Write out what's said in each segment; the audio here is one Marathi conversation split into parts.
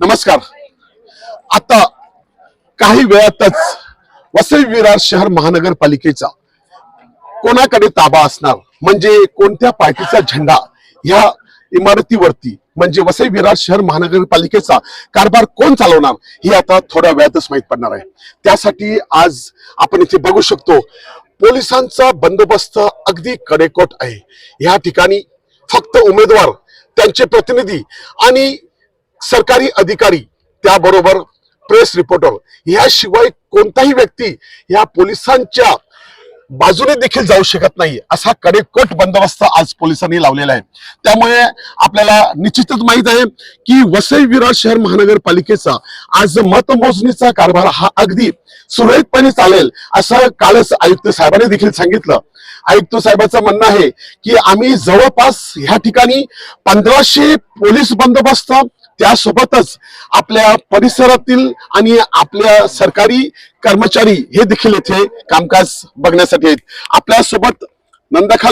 नमस्कार. आता काही वेळातच वसई विरार शहर महानगरपालिकेचा कोणाकडे ताबा असणार? म्हणजे कोणत्या पार्टीचा झेंडा? ह्या इमारतीवरती म्हणजे वसई विरार शहर महानगरपालिकेचा कारभार कोण चालवणार? हे आता थोड्या वेळातच माहीत पडणार आहे. त्यासाठी आज आपण इथे बघू शकतो पोलिसांचा बंदोबस्त अगदी कडेकोट आहे. या ठिकाणी फक्त उमेदवार त्यांचे प्रतिनिधी आणि सरकारी अधिकारी त्याबरोबर प्रेस रिपोर्टर याशिवाय कोणताही व्यक्ती या पोलिसांच्या बाजूने देखील जाऊ शकत नाही असा कडेकोट बंदोबस्त आज पोलिसांनी लावलेला आहे. त्यामुळे आपल्याला निश्चितच माहीत आहे की वसई विरार शहर महानगरपालिकेचा आज मतमोजणीचा कारभार हा अगदी सुरळीतपणे चालेल असं कालच आयुक्त साहेबांनी देखील सांगितलं. आयुक्त साहेबांचं म्हणणं आहे की आम्ही जवळपास ह्या ठिकाणी पंधराशे पोलीस बंदोबस्त त्यासोबतच आपल्या परिसरातील आणि आपल्या सरकारी कर्मचारी हे देखील येथे कामकाज बघण्यासाठी आहेत. आपल्यासोबत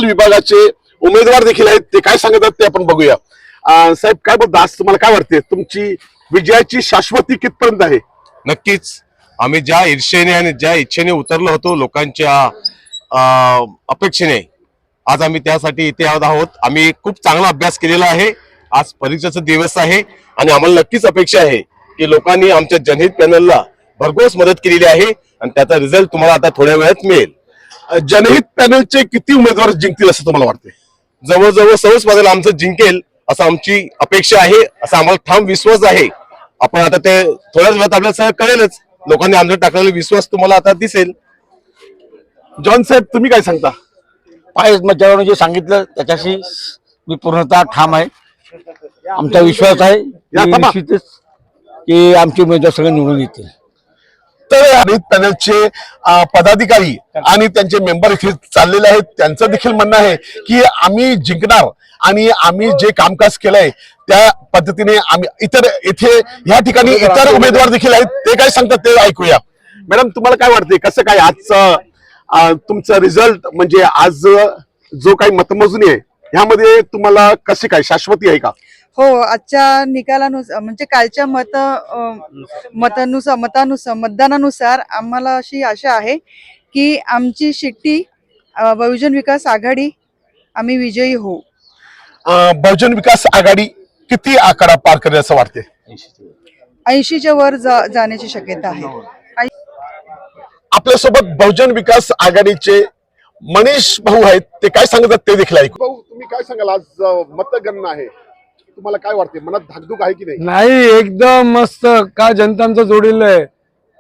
विभागाचे उमेदवार देखील आहेत. ते काय सांगतात ते आपण बघूया. साहेब काय बोलता? आज तुम्हाला काय वाटते तुमची विजयाची शाश्वती कितपर्यंत आहे? नक्कीच. आम्ही ज्या ईर्षेने आणि ज्या इच्छेने उतरलो होतो लोकांच्या अपेक्षेने आज आम्ही त्यासाठी इथे आहोत. आम्ही खूप चांगला अभ्यास केलेला आहे. आज परीक्षेचा दिवस आहे. आणि आम्हाला नक्कीच अपेक्षा आहे की लोकांनी आमच्या जनहित पॅनलला भरघोस मदत केलेली आहे आणि त्याचा रिझल्ट तुम्हाला आता थोड्या वेळात मिळेल. जनहित पॅनलचे किती उमेदवार जिंकतील असं तुम्हाला वाटते जवळजवळ सहज बदल आमचं जिंकेल असं आमची अपेक्षा आहे असा आम्हाला ठाम विश्वास आहे. आपण आता ते थोड्याच वेळात आपल्याला सगळं कळेलच. लोकांनी आमचा टाकलेला विश्वास तुम्हाला आता दिसेल. जॉन साहेब तुम्ही काय सांगता? पाय मच्छावरून जे सांगितलं त्याच्याशी मी पूर्णतः ठाम आहे. आमचा विश्वास आहे. या. निश्चितच की आमचे उमेदवार सगळे निवडून येतील. तर जनहित पॅनलचे अं, पदाधिकारी आणि त्यांचे मेंबर इथे चाललेले आहेत. त्यांचं देखील म्हणणं आहे की आम्ही जिंकणार आणि आम्ही जे कामकाज केलंय त्या पद्धतीने आम्ही इतर इथे या ठिकाणी इतर उमेदवार देखील आहेत. ते काय सांगतात ते ऐकूया. मॅडम तुम्हाला काय वाटते कसं काय आजचं अं, तुमचं रिझल्ट म्हणजे आज जो काही मतमोजणी आहे ह्यामध्ये तुम्हाला कशी काय शाश्वती आहे का? हो आजच्या निकालानुसार म्हणजे कालच्या मत मतानुसार मतानुसार मतदानानुसार आम्हाला अशी आशा आहे की आमची शिट्टी बहुजन विकास आघाडी आम्ही विजयी होऊ. बहुजन विकास आघाडी किती आकडा पार करेल असं वाटते ऐंशीच्या वर जा- जाण्याची शक्यता आहे. आपल्यासोबत बहुजन विकास आघाडीचे मनीष भाऊ आहेत ते काय सांगतात ते देखील ऐकू. भाऊ तुम्ही काय सांगाल? आज मतगणना आहे. तुम्हाला काय वाटते मनात धाकधूक आहे की नाही? नाही एकदम मस्त. का जनतांचं जोडीलं आहे?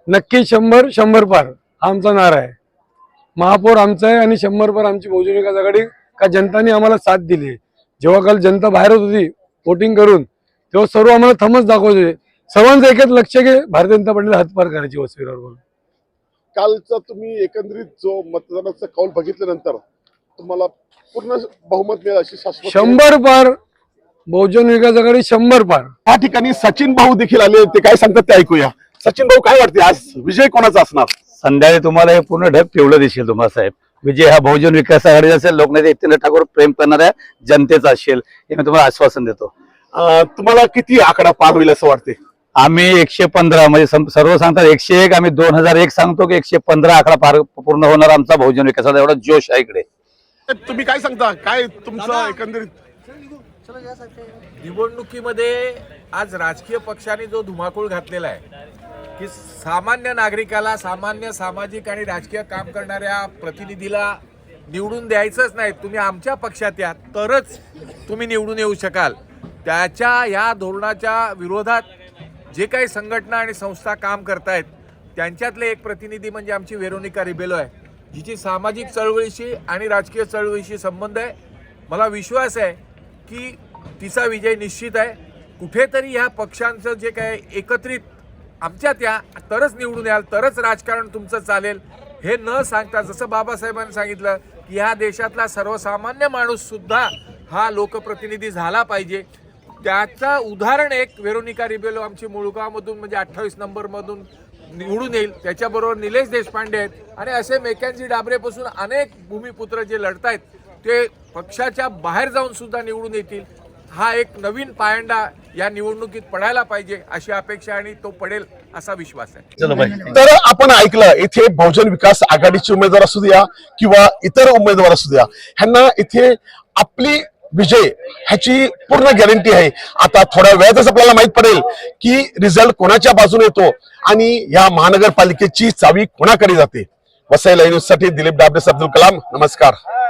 नक्की शंभर शंभर पार. हा आमचा नारा आहे. महापौर आमचा आहे आणि शंभर पार आमची बहुजन विकास आघाडी का जनताने आम्हाला साथ दिली. जेव्हा काल जनता बाहेरच होती वोटिंग करून तेव्हा सर्व आम्हाला थमच दाखवत होते सर्वांचं एकच लक्ष की भारतीय जनता पार्टीला हातपार करायची वसईवर बोलून कालचा तुम्ही एकंदरीत जो मतदानाचा कौल बघितल्यानंतर तुम्हाला पूर्ण बहुमत मिळेल अशी शाश्वत शंभर पार बहुजन विकास आघाडी शंभर पार. या ठिकाणी सचिन भाऊ देखील आले ते काय सांगतात ते ऐकूया. सचिन भाऊ काय वाटते? आज विजय कोणाचा असणार? संध्याकाळी तुम्हाला हे पूर्ण ढग पिवळं दिसेल तुम्हाला साहेब. विजय हा बहुजन विकास आघाडी असेल लोकनेते एकनाथ ठाकूर प्रेम करणाऱ्या जनतेचा असेल. हे मी तुम्हाला आश्वासन देतो. अं, तुम्हाला किती आकडा पार होईल असं वाटते? आम्ही एकशे पंधरा म्हणजे सर्व सांगतात एकशे एक आम्ही दोन हजार एक सांगतो की एकशे पंधरा आकडा पार पूर्ण होणार आमचा बहुजन विकासाचा. एवढा जोश आहे इकडे. तुम्ही काय सांगता? काय तुमचं एकंदरीत? निवडणुकीमध्ये आज राजकीय पक्षाने जो धुमाकूळ घातलेला आहे की सामान्य नागरिकाला सामान्य सामाजिक आणि राजकीय काम करणाऱ्या प्रतिनिधीला निवडून द्यायचंच नाही. तुम्ही आमच्या पक्षात या तरच तुम्ही निवडून येऊ शकाल. त्याच्या या धोरणाच्या विरोधात जे काही संघटना आणि संस्था काम करतायत त्यांच्यातले एक प्रतिनिधी म्हणजे आमची वेरोनिका रिबेलो आहे. जिची सामाजिक चळवळीशी आणि राजकीय चळवळीशी संबंध आहे. मला विश्वास आहे की तिचा विजय निश्चित आहे. कुठेतरी ह्या पक्षांचं जे काय एकत्रित आमच्या त्या तरच निवडून याल तरच राजकारण तुमचं चालेल हे न सांगता जसं बाबासाहेबांनी सांगितलं की ह्या देशातला सर्वसामान्य माणूस सुद्धा हा लोकप्रतिनिधी झाला पाहिजे. त्याचं उदाहरण एक वेरोनिका रिबेलो आमची मुळगावमधून म्हणजे अठ्ठावीस नंबरमधून निवडून येईल. त्याच्याबरोबर निलेश देशपांडे आहेत. आणि असे मेकॅन्झी डाबरेपासून अनेक भूमिपुत्र जे लढतायत ते पक्षाच्या बाहेर जाऊन सुद्धा निवडून येतील. हा एक नवीन पायंडा या निवडणुकीत पडायला पाहिजे अशी अपेक्षा आणि तो पडेल असा विश्वास आहे. तर आपण ऐकलं इथे बहुजन विकास आघाडीचे उमेदवार असू द्या किंवा इतर उमेदवार असू द्या ह्यांना इथे आपली विजय ह्याची पूर्ण गॅरंटी आहे. आता थोड्या वेळातच आपल्याला माहीत पडेल की रिझल्ट कोणाच्या बाजूने येतो आणि या महानगरपालिकेची चावी कोणाकडे जाते? वसई लाईन्यूजसाठी दिलीप डाबडे अब्दुल कलाम नमस्कार.